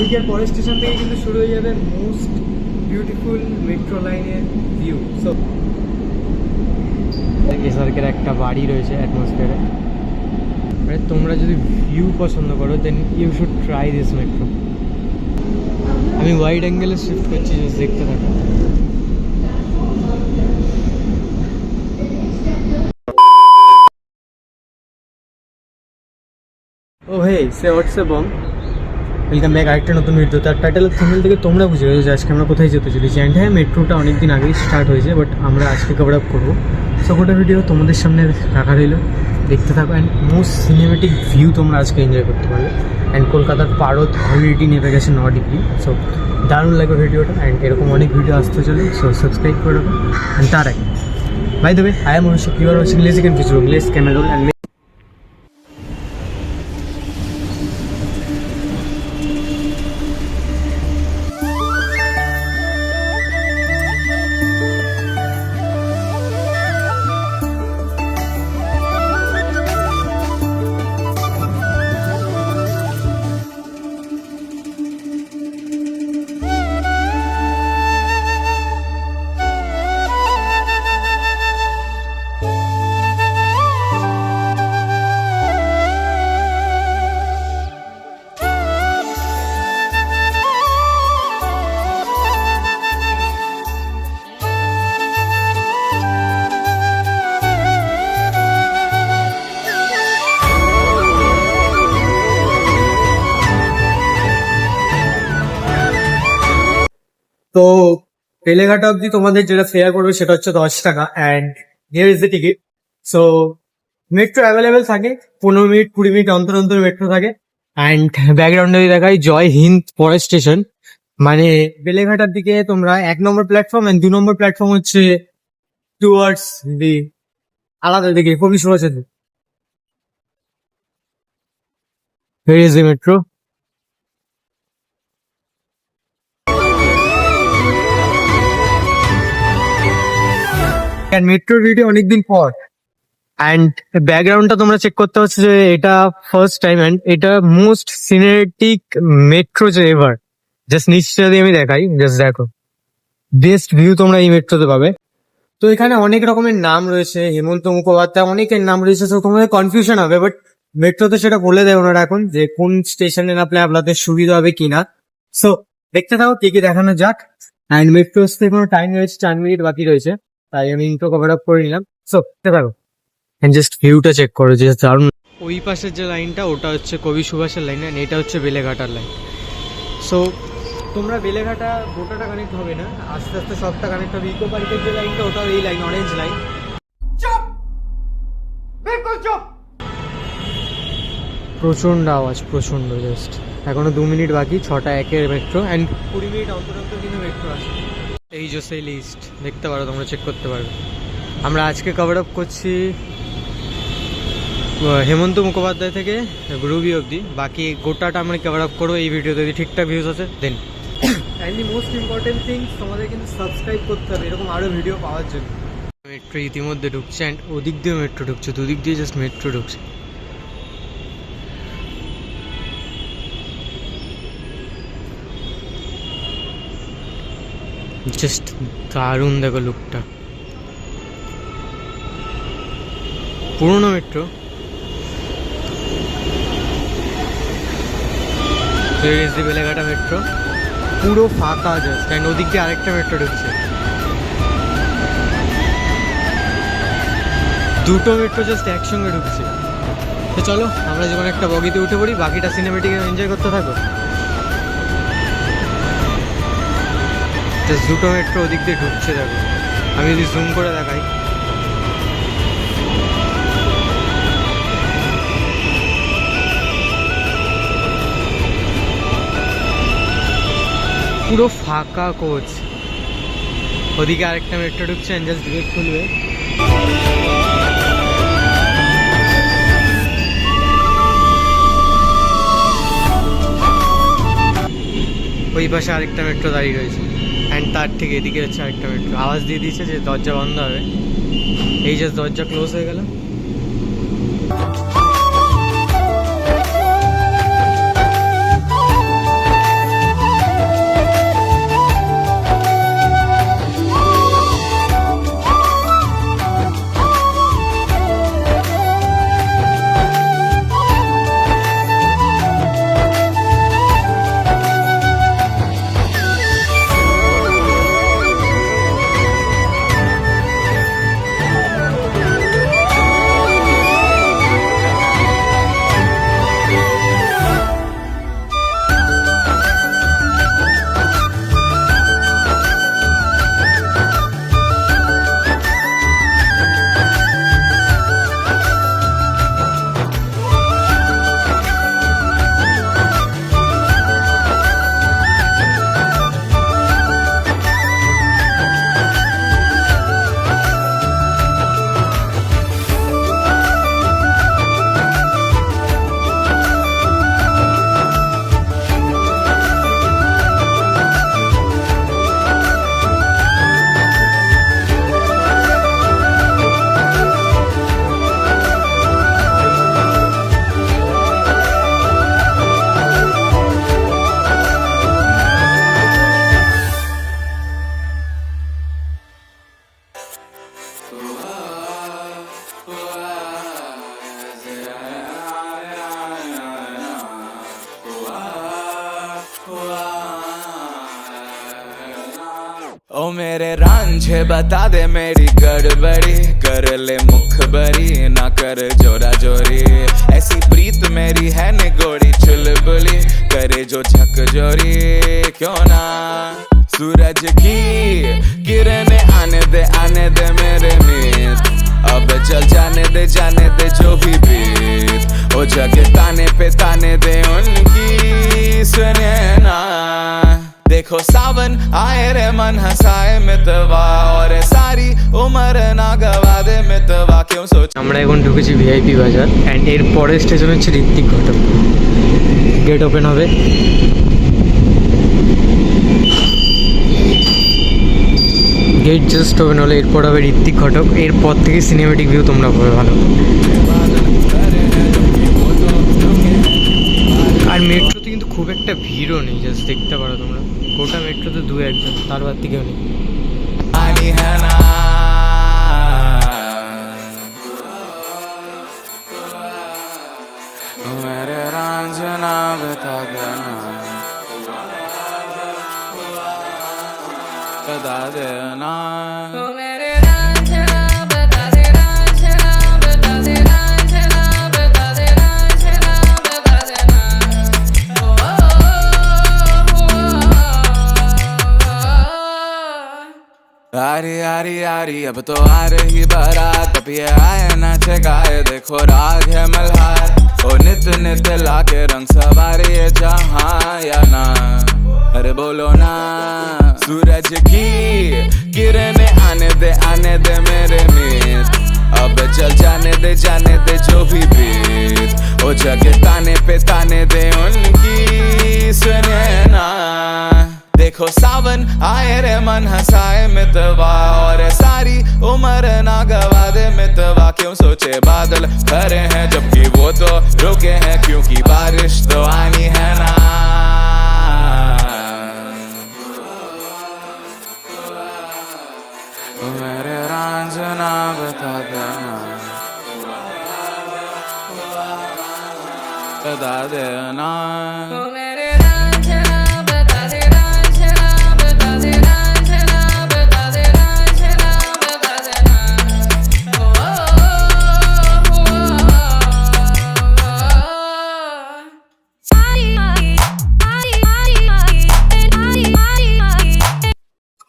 এর পরের স্টেশন থেকে কিন্তু শুরু হয়ে যাবে মোস্ট বিউটিফুল মেট্রো লাইনের ভিউ। সো এসআরকের একটা বাড়ি রয়েছে অ্যাটমসফিয়ারে মানে তোমরা যদি ভিউ পছন্দ করো then you should try this metro আমি ওয়াইড অ্যাঙ্গেলে শিফট করছি জাস্ট দেখতে থাকো। ও হে সে হোয়াটসঅ্যাপ বম ওয়েলকাম ব্যাক আরেকটা নতুন ভিডিও তার টাইটেলের থাম্বনেল থেকে তোমরা বুঝে গেছো যে আজকে আমরা কোথায় যেতে চলেছি। অ্যান্ড হ্যাঁ মেট্রোটা অনেক দিন আগেই স্টার্ট হয়েছে বাট আমরা আজকে কভার আপ করব। সো গোটা ভিডিও তোমাদের সামনে রাখা রইল। দেখতে থাকো অ্যান্ড মোস্ট সিনেমেটিক ভিউ তোমরা আজকে এনজয় করতে পারবে অ্যান্ড কলকাতার পারদ অলরেডি নেমে গেছে ন ডিগ্রি সো দারুণ লাগবে ভিডিওটা অ্যান্ড এরকম অনেক ভিডিও আসতে চলে সো সাবস্ক্রাইব করে রাখো। অ্যান্ড তার আগে by the way I am watching lazy can feature less camera and Beleghata অবধি তোমাদের যেটা ফেয়ার পড়বে সেটা হচ্ছে দশ টাকা and near is the ticket so metro available থাকে, পনেরো মিনিট, কুড়ি মিনিট অন্তর অন্তর মেট্রো থাকে অ্যান্ড ব্যাকগ্রাউন্ডে দেখাই, জয় হিন্দ পরের স্টেশন মানে বেলেঘাটার দিকে তোমরা এক নম্বর প্ল্যাটফর্ম অ্যান্ড দু নম্বর প্ল্যাটফর্ম হচ্ছে টুয়ার্ডস দি আলাদা দিকে, কবি সুভাষ Where অ্যান্ড মেট্রোর ভিডিও অনেকদিন পর। অ্যান্ড ব্যাকগ্রাউন্ডটা তোমরা চেক করতে হচ্ছে যে এটা ফার্স্ট টাইম অ্যান্ড এটা মোস্ট সিনেটিক মেট্রো যে এভার জাস্ট নিশ্চয় দিয়ে আমি দেখাই জাস্ট দেখো। বেস্ট ভিউ তোমরা এই মেট্রোতে পাবে। তো এখানে অনেক রকমের নাম রয়েছে, হেমন্ত মুখোপাধ্যায়, অনেকের নাম রয়েছে তো তোমাদের কনফিউশন হবে বাট মেট্রোতে সেটা বলে দেয় ওনারা এখন যে কোন স্টেশনে নামলে আপনাদের সুবিধা হবে কিনা। সো দেখতে থাকো, কে কি দেখানো যাক। অ্যান্ড মেট্রো আসতে কোনো টাইম রয়েছে, চার মিনিট বাকি রয়েছে। তাই আমি ইন্ট্রো কভার আপ করে নিলাম। সো দেখতে থাকো এন্ড জাস্ট ভিউটা চেক করো যে দারুণ ওই পাশের যে লাইনটা ওটা হচ্ছে কবি সুভাষের লাইন এন্ড এটা হচ্ছে বেলেঘাটার লাইন সো তোমরা বেলেঘাটা গোটাটা কানেক্ট হবে না আস্তে আস্তে সবটা কানেক্ট হবে। ইকো পার্কের যে লাইনটা ওটাও এই লাইন অরেঞ্জ লাইন প্রচণ্ড আওয়াজ প্রচণ্ড জাস্ট এখনও দু মিনিট বাকি ছটা একের মেট্রো অ্যান্ড কুড়ি মিনিট অন্তর অন্তর কিন্তু মেট্রো আসে এই যে সেই লিস্ট দেখতে পারো তোমরা চেক করতে পারবে। আমরা আজকে কভার আপ করছি হেমন্ত মুখোপাধ্যায় থেকে রুবি অবধি। বাকি গোটাটা আমরা কভার আপ করব এই ভিডিওতে যদি ঠিকঠাক ভিউজ আছে then and the most important things তোমাদের কিন্তু সাবস্ক্রাইব করতে হবে এরকম আরও ভিডিও পাওয়ার জন্য। মেট্রো ইতিমধ্যে ঢুকছে অ্যান্ড ওদিক দিয়ে মেট্রো ঢুকছে দুদিক দিয়ে জাস্ট মেট্রো ঢুকছে। জাস্ট দারুণ দেখো লুকটা পুরোনো মেট্রো বেলেঘাটা মেট্রো পুরো ফাঁকা জাস্ট অ্যান্ড ওদিক দিয়ে আরেকটা মেট্রো ঢুকছে। দুটো মেট্রো জাস্ট একসঙ্গে ঢুকছে। তো চলো, আমরা যখন একটা বগিতে উঠে পড়ি। বাকিটা সিনেমেটিক এনজয় করতে থাকো। জাস্ট দুটো মেট্রো ওদিক দিয়ে ঢুকছে দেখো। আমি যদি জুম করে দেখাই। পুরো ফাঁকা কোচ ওদিকে আরেকটা মেট্রো ঢুকছে জাস্ট গেট খুলবে। ওই পাশে আরেকটা মেট্রো দাঁড়িয়ে রয়েছে। তার থেকে এদিকে হচ্ছে আরেকটা বেডরুম আওয়াজ দিয়ে দিয়েছে যে দরজা বন্ধ হবে। এই যে দরজা ক্লোজ হয়ে গেল। मेरे रांझे, बता दे मेरी गड़बड़ी। कर ले मुखबरी, ना कर जोरा जोरी ऐसी प्रीत मेरी है निगोड़ी चुलबुली। करे जो झक जोरी क्यों ना? सूरज की किरण आने दे आने दे मेरे मीत अब चल जाने दे जाने दे जो भी बीत। ओ जगह ताने पे ताने दे उनकी, सुने ना। देखो सावन आए रे मन हंसाए मितवा और सारी उम्र ना गवा दे मितवा क्यों सोच আমরা এখন ঢুকেছি ভিআইপি বাজার অ্যান্ড এর পরের স্টেশন হচ্ছে ঋত্বিক ঘটক গেট ওপেন হবে গেট জাস্ট ওপেন হলে এরপর হবে ঋত্বিক ঘটক এরপর থেকে সিনেমেটিক ভিউ তোমরা পাবে ভালো আর মেট্রোতে কিন্তু খুব একটা ভিড়ও নেই জাস্ট দেখতে পারো তোমরা গোটা মেট্রোতে দু একজন তার বাদ থেকেও নেই आनी है ना मेरे रांझना बता देना बता देना आरी अब तो आ रही बारात। अब ये आए नाचे गाए देखो राग है मल्हार। ओ नित नित लाके रंग सवारी है जहाँ, या ना? अरे बोलो ना, सूरज की किरणें आने दे आने दे मेरे मीत। अब चल जाने दे जाने दे जो भी बीत। ओ जगह ताने पे ताने दे उनकी, सुने ना। देखो सावन आए रे मन, हंसाए मितवा, और सारी उम्र ना गवा दे क्यों सोचे बादल खरे हैं जबकि वो तो रुके हैं क्योंकि बारिश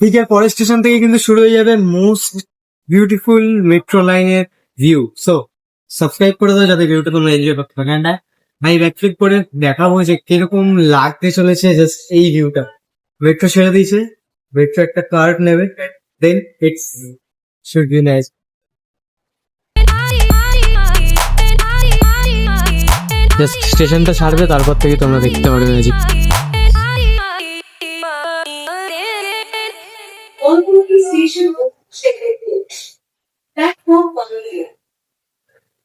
আছে পরের স্টেশন থেকে কিন্তু শুরু হয়ে যাবে মোস্ট বিউটিফুল মেট্রো লাইনের ভিউ সো সাবস্ক্রাইব করে দাও যাতে ভিউটা তোমরা এনজয় করতে পারো। অ্যান্ড আমি ব্যাকফ্লিপ করে দেখাবো যে কীরকম লাগতে চলেছে জাস্ট এই ভিউটা মেট্রো ছেড়ে দিয়েছে। মেট্রো একটা কার্ড নেবে। Then it's should be nice just স্টেশনটা ছাড়বে, তারপর থেকে তোমরা দেখতে পারবে magic Olmudi Station Secretary. Platform Mangalia.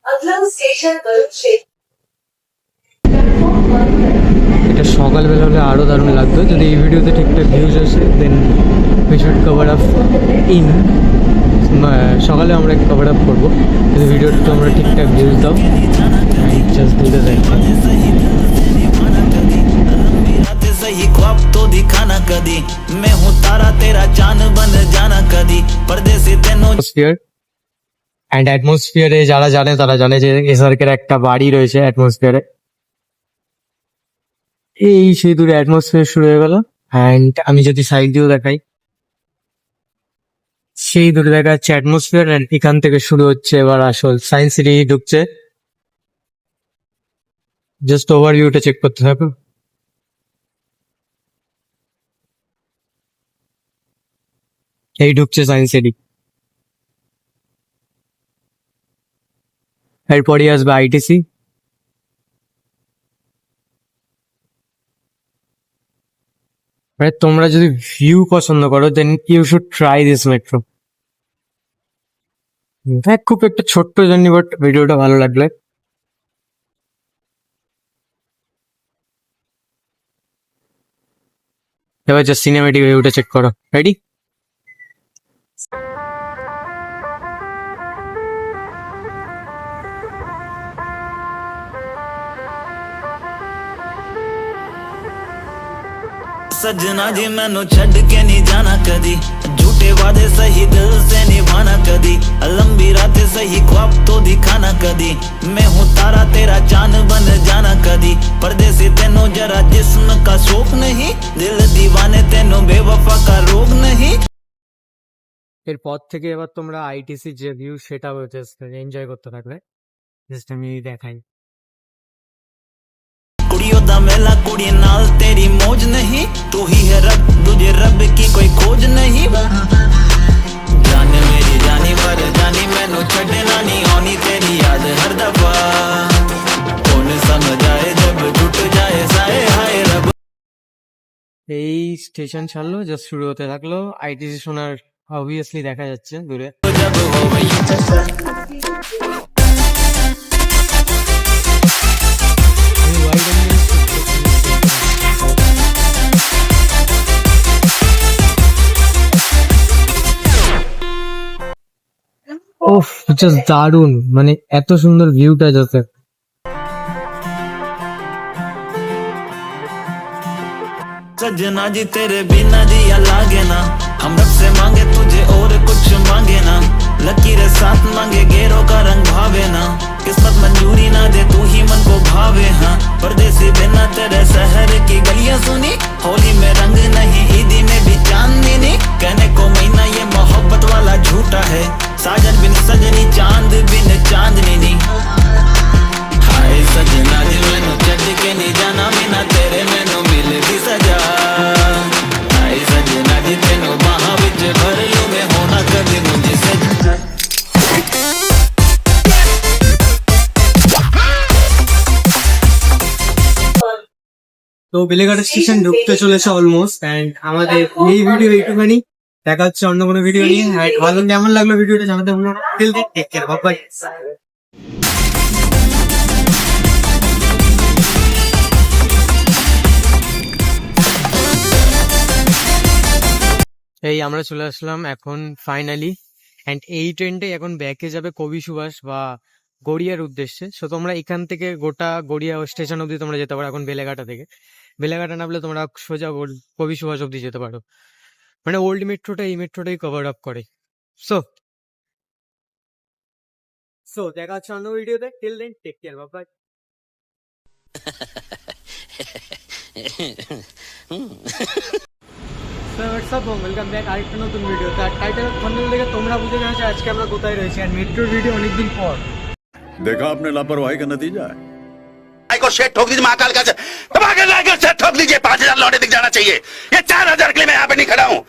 अगला station Garud Kshetra platform Mangalia. এটা সকালবেলা হলে আরো দারুণ লাগতো যদি এই ভিডিওতে ঠিকঠাক ভিউজ আসে then we should cover up in সকালে আমরা কভার আপ করবো যদি ভিডিওটা তোমরা ঠিকঠাক ভিউজ দাও জাস্ট দিতে চাই रात सही ख्वाब तो दिखाना कदी मैं हूँ तारा तेरा चांद बन जाना कदी परदेसी तेनों অ্যাটমসফিয়ার অ্যান্ড অ্যাটমসফিয়ারে যারা জানে তারা জানে যে এসআরকের একটা বাড়ি রয়েছে অ্যাটমসফিয়ারে এই সেই দূরে অ্যাটমসফিয়ার শুরু হয়ে গেল অ্যান্ড আমি যদি সাইড দিয়েও দেখাই সেই দূরে দেখা যাচ্ছে অ্যাটমসফিয়ার অ্যান্ড এখান থেকে শুরু হচ্ছে এবার আসল সায়েন্স সিটি ঢুকছে জাস্ট ওভার ভিউটা চেক করতে থাকো এই ঢুকছে সায়েন্স সিটি এরপরই আসবে আইটিসি তোমরা যদি ভিউ পছন্দ করো then you should try this metro দেখ, খুব একটা ছোট্ট জার্নি বাট ভিডিওটা ভালো লাগলে। এবার জাস্ট সিনেমেটিক ভিউটা চেক করো। রেডি ਸੱਜਣਾ ਜੀ ਮੈਨੂੰ ਛੱਡ ਕੇ ਨਹੀਂ ਜਾਣਾ ਕਦੀ ਝੂਠੇ ਵਾਦੇ ਸਹੀ ਦਿਲ से निभाना कदी लंबी रातें सही ख्वाब तो दिखाना कदी मैं हूँ तारा तेरा चांद बन जाना कदी परदेसी तेनों जरा जिस्म का शौक नहीं दिल दीवाने तेनों बेवफा का रोग नहीं এরপর থেকে এবার তোমরা আইটিসি যে ভিউ সেটা জাস্ট এনজয় করতে থাকবে জাস্ট আমি দেখাই ਕੁੜੀਓ ਦਾ ਮੇਲਾ ਕੁੜੀ ਨਾਲ ਤੇਰੀ मौज नहीं तू ही है रब तुझे रब की कोई खोज नहीं। जाने मेरी जानी पर जानी मैनू छड़ना नहीं आनी तेरी याद हर दफ़ा। कौन समझाए जब टूट जाए साए हाय रब। এই স্টেশন ছাড়লো জাস্ট শুরু হতে থাকলো। আইটিসি সোনার অবভিয়াসলি দেখা যাচ্ছে দূরে। Thank you. জাস্ট দারুন মানে এত সুন্দর ভিউটা জাস্ট सजना जी तेरे बिना दिया लागे ना তো বেলেঘাট স্টেশন ঢুকতে চলেছে অলমোস্ট এন্ড আমাদের এই ভিডিও এইটুখানি দেখা হচ্ছে অন্য কোনো ভিডিও নিয়ে And ভালো কেমন লাগল ভিডিওটা জানাতে ভুলো না till then take care bye এই আমরা চলে আসলাম এখন ফাইনালি এন্ড এই ট্রেনটাই এখন ব্যাকে যাবে কবি সুভাষ বা গড়িয়ার উদ্দেশ্যে। সো তোমরা এখান থেকে গোটা গড়িয়া স্টেশন অবধি তোমরা যেতে পারো এখন বেলেঘাটা থেকে। বেলাঘাটা নামলে তোমরা সোজা কবি সুভাষ অব্দি যেতে পারো। মানে ওল্ড মেট্রোটা এই মেট্রোটাই কভার আপ করে। সো সো দেখা হচ্ছে অন্য ভিডিওতে টিল দেন টেক কেয়ার বাবা ওয়েলকাম নতুন ভিডিও দেখে তোমরা আজকে আমরা কোথায় রয়েছি। আর ভিডিও অনেকদিন পর। দেখা আপনার লাপারোয়াই কেন দিয়ে যায় को शेट ठोक दीजिए, महाकाल का धमाके लाकर शेट ठोक दीजिए, पाँच हज़ार लौटे दिख जाना चाहिए। ये चार हज़ार के लिए मैं यहाँ पे नहीं खड़ा हूँ।